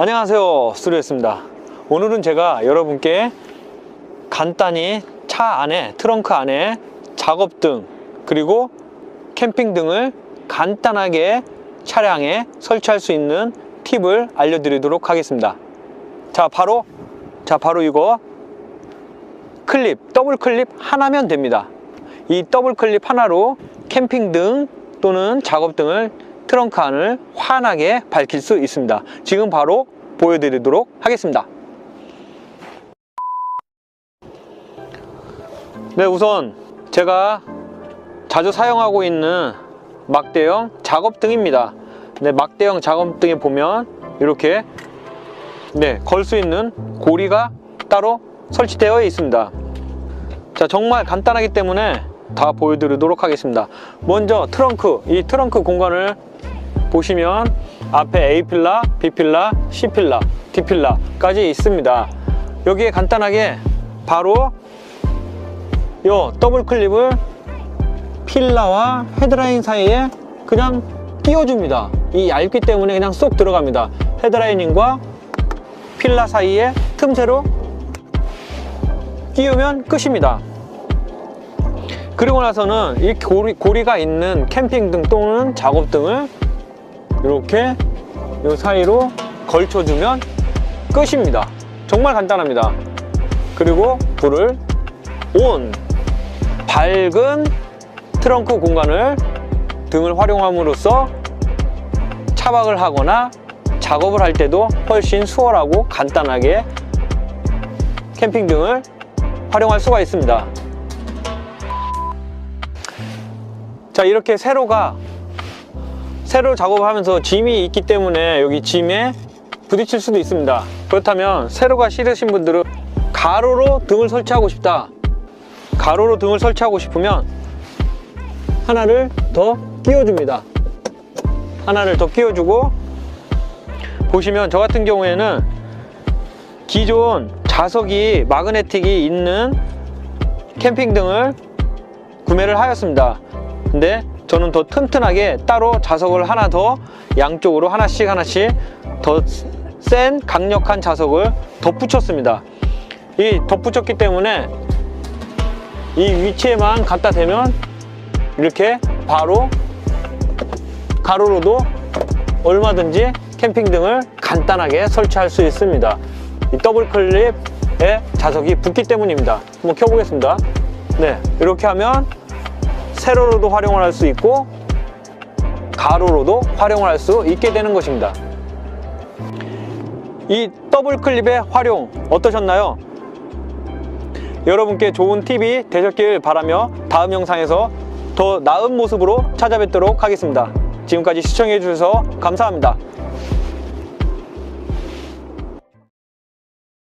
안녕하세요 스튜디오였습니다. 오늘은 제가 여러분께 간단히 차 안에 트렁크 안에 작업등 그리고 캠핑 등을 간단하게 차량에 설치할 수 있는 팁을 알려드리도록 하겠습니다. 자 바로 자 바로 이거 클립 더블 클립 하나면 됩니다. 이 더블 클립 하나로 캠핑 등 또는 작업 등을 트렁크 안을 환하게 밝힐 수 있습니다. 지금 바로 보여드리도록 하겠습니다. 네 우선 제가 자주 사용하고 있는 막대형 작업등입니다. 네, 막대형 작업등에 보면 이렇게 네, 걸 수 있는 고리가 따로 설치되어 있습니다. 자 정말 간단하기 때문에 다 보여드리도록 하겠습니다. 먼저 트렁크 이 트렁크 공간을 보시면 앞에 A필라, B필라, C필라, D필라까지 있습니다. 여기에 간단하게 바로 요 더블 클립을 필라와 헤드라인 사이에 그냥 끼워줍니다. 이 얇기 때문에 그냥 쏙 들어갑니다. 헤드라이닝과 필라 사이에 틈새로 끼우면 끝입니다. 그리고 나서는 이 고리, 고리가 있는 캠핑등 또는 작업등을 이렇게 이 사이로 걸쳐주면 끝입니다. 정말 간단합니다. 그리고 불을 온 밝은 트렁크 공간을 등을 활용함으로써 차박을 하거나 작업을 할 때도 훨씬 수월하고 간단하게 캠핑 등을 활용할 수가 있습니다. 자 이렇게 세로가 세로 작업을 하면서 짐이 있기 때문에 여기 짐에 부딪힐 수도 있습니다. 그렇다면 세로가 싫으신 분들은 가로로 등을 설치하고 싶다. 가로로 등을 설치하고 싶으면 하나를 더 끼워줍니다. 하나를 더 끼워주고 보시면 저 같은 경우에는 기존 자석이 마그네틱이 있는 캠핑 등을 구매를 하였습니다. 근데 저는 더 튼튼하게 따로 자석을 하나 더 양쪽으로 하나씩 하나씩 더 센 강력한 자석을 덧붙였습니다. 이 덧붙였기 때문에 이 위치에만 갖다 대면 이렇게 바로 가로로도 얼마든지 캠핑 등을 간단하게 설치할 수 있습니다. 이 더블 클립에 자석이 붙기 때문입니다. 한번 켜보겠습니다. 네 이렇게 하면 세로로도 활용을 할 수 있고 가로로도 활용을 할 수 있게 되는 것입니다 이 더블 클립의 활용 어떠셨나요? 여러분께 좋은 팁이 되셨길 바라며 다음 영상에서 더 나은 모습으로 찾아뵙도록 하겠습니다. 지금까지 시청해 주셔서 감사합니다.